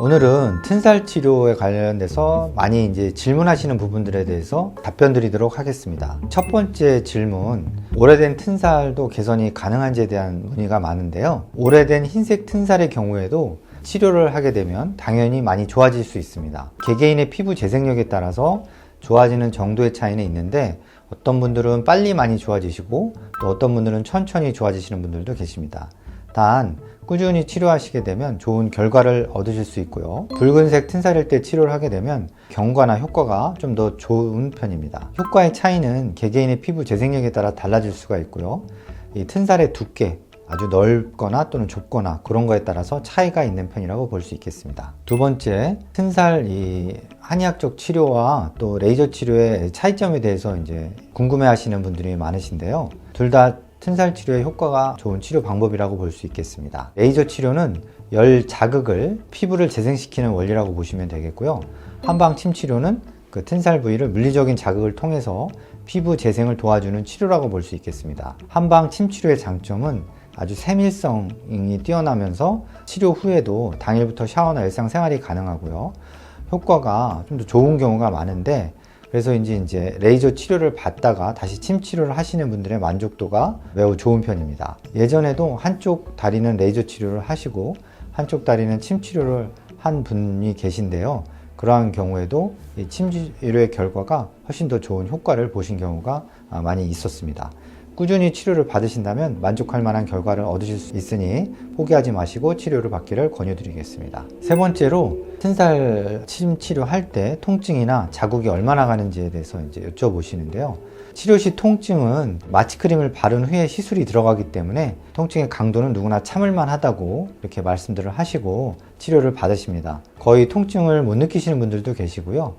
오늘은 튼살 치료에 관련돼서 많이 이제 질문하시는 부분들에 대해서 답변 드리도록 하겠습니다. 첫 번째 질문, 오래된 튼살도 개선이 가능한지에 대한 문의가 많은데요. 오래된 흰색 튼살의 경우에도 치료를 하게 되면 당연히 많이 좋아질 수 있습니다. 개개인의 피부 재생력에 따라서 좋아지는 정도의 차이는 있는데 어떤 분들은 빨리 많이 좋아지시고 또 어떤 분들은 천천히 좋아지시는 분들도 계십니다. 단 꾸준히 치료하시게 되면 좋은 결과를 얻으실 수 있고요. 붉은색 튼살일 때 치료를 하게 되면 경과나 효과가 좀 더 좋은 편입니다. 효과의 차이는 개개인의 피부 재생력에 따라 달라질 수가 있고요. 이 튼살의 두께, 아주 넓거나 또는 좁거나 그런 거에 따라서 차이가 있는 편이라고 볼 수 있겠습니다. 두 번째, 튼살 이 한의학적 치료와 또 레이저 치료의 차이점에 대해서 이제 궁금해 하시는 분들이 많으신데요. 둘 다 튼살 치료의 효과가 좋은 치료 방법이라고 볼 수 있겠습니다. 레이저 치료는 열 자극을 피부를 재생시키는 원리라고 보시면 되겠고요. 한방 침 치료는 그 튼살 부위를 물리적인 자극을 통해서 피부 재생을 도와주는 치료라고 볼 수 있겠습니다. 한방 침 치료의 장점은 아주 세밀성이 뛰어나면서 치료 후에도 당일부터 샤워나 일상생활이 가능하고요. 효과가 좀 더 좋은 경우가 많은데 그래서 이제 이제 레이저 치료를 받다가 다시 침 치료를 하시는 분들의 만족도가 매우 좋은 편입니다. 예전에도 한쪽 다리는 레이저 치료를 하시고 한쪽 다리는 침 치료를 한 분이 계신데요. 그러한 경우에도 이침 치료의 결과가 훨씬 더 좋은 효과를 보신 경우가 아, 많이 있었습니다. 꾸준히 치료를 받으신다면 만족할 만한 결과를 얻으실 수 있으니 포기하지 마시고 치료를 받기를 권유드리겠습니다. 세 번째로 튼살 침 치료할 때 통증이나 자국이 얼마나 가는지에 대해서 이제 여쭤보시는데요. 치료 시 통증은 마취 크림을 바른 후에 시술이 들어가기 때문에 통증의 강도는 누구나 참을만 하다고 이렇게 말씀들을 하시고 치료를 받으십니다. 거의 통증을 못 느끼시는 분들도 계시고요.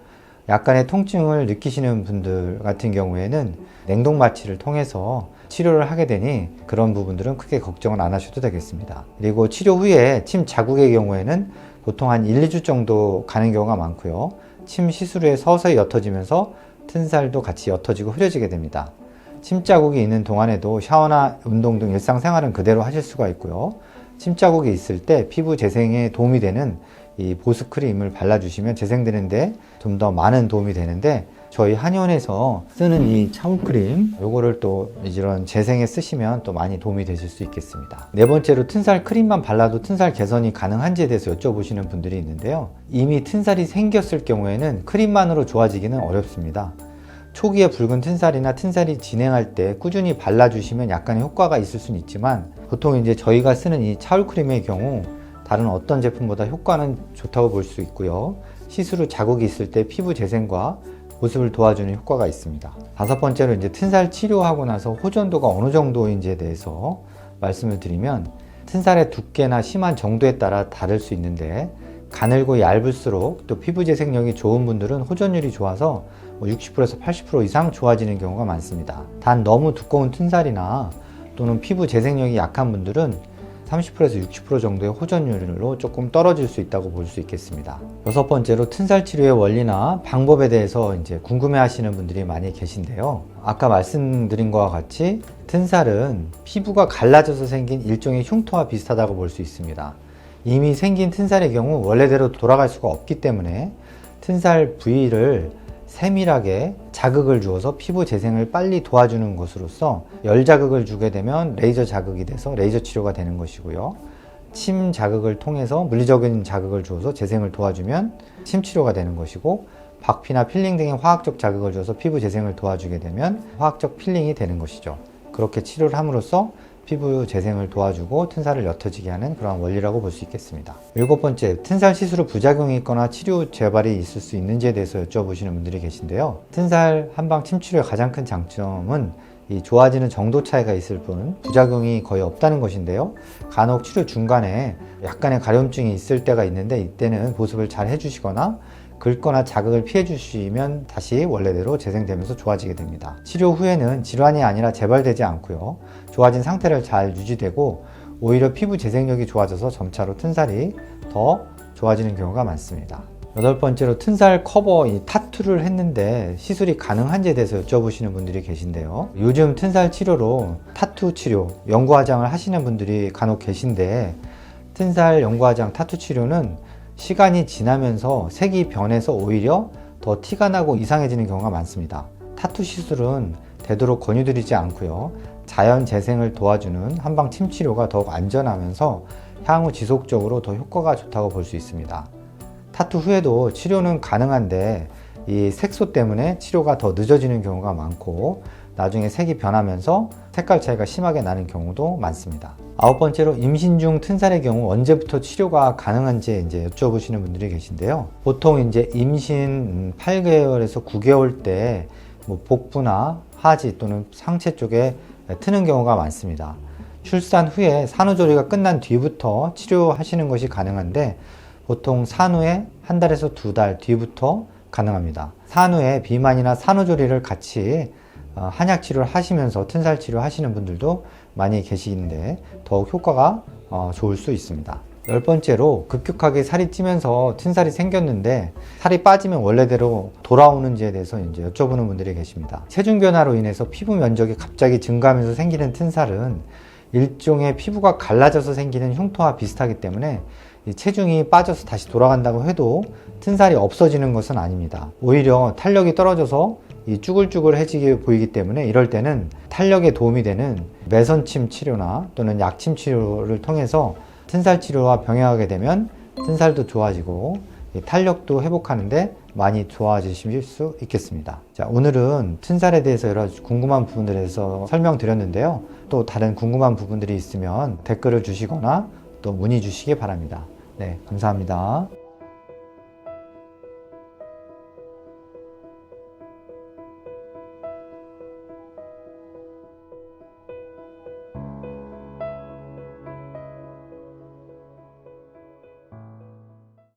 약간의 통증을 느끼시는 분들 같은 경우에는 냉동 마취를 통해서 치료를 하게 되니 그런 부분들은 크게 걱정은 안 하셔도 되겠습니다. 그리고 치료 후에 침 자국의 경우에는 보통 한 1, 2주 정도 가는 경우가 많고요. 침 시술 후에 서서히 옅어지면서 튼살도 같이 옅어지고 흐려지게 됩니다. 침 자국이 있는 동안에도 샤워나 운동 등 일상생활은 그대로 하실 수가 있고요. 침 자국이 있을 때 피부 재생에 도움이 되는 이 보습 크림을 발라주시면 재생되는데 좀 더 많은 도움이 되는데 저희 한의원에서 쓰는 이 차울 크림 요거를 또 이런 재생에 쓰시면 또 많이 도움이 되실 수 있겠습니다. 네 번째로 튼살 크림만 발라도 튼살 개선이 가능한지에 대해서 여쭤보시는 분들이 있는데요. 이미 튼살이 생겼을 경우에는 크림만으로 좋아지기는 어렵습니다. 초기에 붉은 튼살이나 튼살이 진행할 때 꾸준히 발라주시면 약간의 효과가 있을 수는 있지만 보통 이제 저희가 쓰는 이 차울 크림의 경우 다른 어떤 제품보다 효과는 좋다고 볼 수 있고요. 시술 후 자국이 있을 때 피부 재생과 보습을 도와주는 효과가 있습니다. 다섯 번째로 이제 튼살 치료하고 나서 호전도가 어느 정도인지에 대해서 말씀을 드리면 튼살의 두께나 심한 정도에 따라 다를 수 있는데 가늘고 얇을수록 또 피부 재생력이 좋은 분들은 호전율이 좋아서 60%에서 80% 이상 좋아지는 경우가 많습니다. 단 너무 두꺼운 튼살이나 또는 피부 재생력이 약한 분들은 30%에서 60% 정도의 호전율로 조금 떨어질 수 있다고 볼 수 있겠습니다. 여섯 번째로 튼살 치료의 원리나 방법에 대해서 이제 궁금해 하시는 분들이 많이 계신데요. 아까 말씀드린 것과 같이 튼살은 피부가 갈라져서 생긴 일종의 흉터와 비슷하다고 볼 수 있습니다. 이미 생긴 튼살의 경우 원래대로 돌아갈 수가 없기 때문에 튼살 부위를 세밀하게 자극을 주어서 피부 재생을 빨리 도와주는 것으로서 열 자극을 주게 되면 레이저 자극이 돼서 레이저 치료가 되는 것이고요. 침 자극을 통해서 물리적인 자극을 주어서 재생을 도와주면 침 치료가 되는 것이고 박피나 필링 등의 화학적 자극을 줘서 피부 재생을 도와주게 되면 화학적 필링이 되는 것이죠. 그렇게 치료를 함으로써 피부 재생을 도와주고 튼살을 옅어지게 하는 그런 원리라고 볼 수 있겠습니다. 일곱 번째, 튼살 시술 후 부작용이 있거나 치료 재발이 있을 수 있는지에 대해서 여쭤보시는 분들이 계신데요. 튼살 한방 침 치료의 가장 큰 장점은 이 좋아지는 정도 차이가 있을 뿐 부작용이 거의 없다는 것인데요. 간혹 치료 중간에 약간의 가려움증이 있을 때가 있는데 이때는 보습을 잘 해주시거나 긁거나 자극을 피해 주시면 다시 원래대로 재생되면서 좋아지게 됩니다. 치료 후에는 질환이 아니라 재발되지 않고요. 좋아진 상태를 잘 유지되고 오히려 피부 재생력이 좋아져서 점차로 튼살이 더 좋아지는 경우가 많습니다. 여덟 번째로 튼살 커버 이 타투를 했는데 시술이 가능한지에 대해서 여쭤보시는 분들이 계신데요. 요즘 튼살 치료로 타투 치료, 연구 화장을 하시는 분들이 간혹 계신데 튼살 연구 화장 타투 치료는 시간이 지나면서 색이 변해서 오히려 더 티가 나고 이상해지는 경우가 많습니다. 타투 시술은 되도록 권유드리지 않고요. 자연 재생을 도와주는 한방 침 치료가 더욱 안전하면서 향후 지속적으로 더 효과가 좋다고 볼 수 있습니다. 타투 후에도 치료는 가능한데 이 색소 때문에 치료가 더 늦어지는 경우가 많고 나중에 색이 변하면서 색깔 차이가 심하게 나는 경우도 많습니다. 아홉 번째로 임신 중 튼살의 경우 언제부터 치료가 가능한지 이제 여쭤보시는 분들이 계신데요. 보통 이제 임신 8개월에서 9개월 때 뭐 복부나 하지 또는 상체 쪽에 트는 경우가 많습니다. 출산 후에 산후조리가 끝난 뒤부터 치료하시는 것이 가능한데 보통 산후에 한 달에서 두 달 뒤부터 가능합니다. 산후에 비만이나 산후조리를 같이 어, 한약 치료를 하시면서 튼살 치료 하시는 분들도 많이 계시는데 더욱 효과가 어, 좋을 수 있습니다. 열 번째로 급격하게 살이 찌면서 튼살이 생겼는데 살이 빠지면 원래대로 돌아오는지에 대해서 이제 여쭤보는 분들이 계십니다. 체중 변화로 인해서 피부 면적이 갑자기 증가하면서 생기는 튼살은 일종의 피부가 갈라져서 생기는 흉터와 비슷하기 때문에 이 체중이 빠져서 다시 돌아간다고 해도 튼살이 없어지는 것은 아닙니다. 오히려 탄력이 떨어져서 이 쭈글쭈글해지게 보이기 때문에 이럴 때는 탄력에 도움이 되는 매선침 치료나 또는 약침 치료를 통해서 튼살 치료와 병행하게 되면 튼살도 좋아지고 이 탄력도 회복하는데 많이 좋아지실 수 있겠습니다. 자, 오늘은 튼살에 대해서 여러 궁금한 부분들에 대해서 설명드렸는데요. 또 다른 궁금한 부분들이 있으면 댓글을 주시거나 또 문의 주시기 바랍니다. 네, 감사합니다.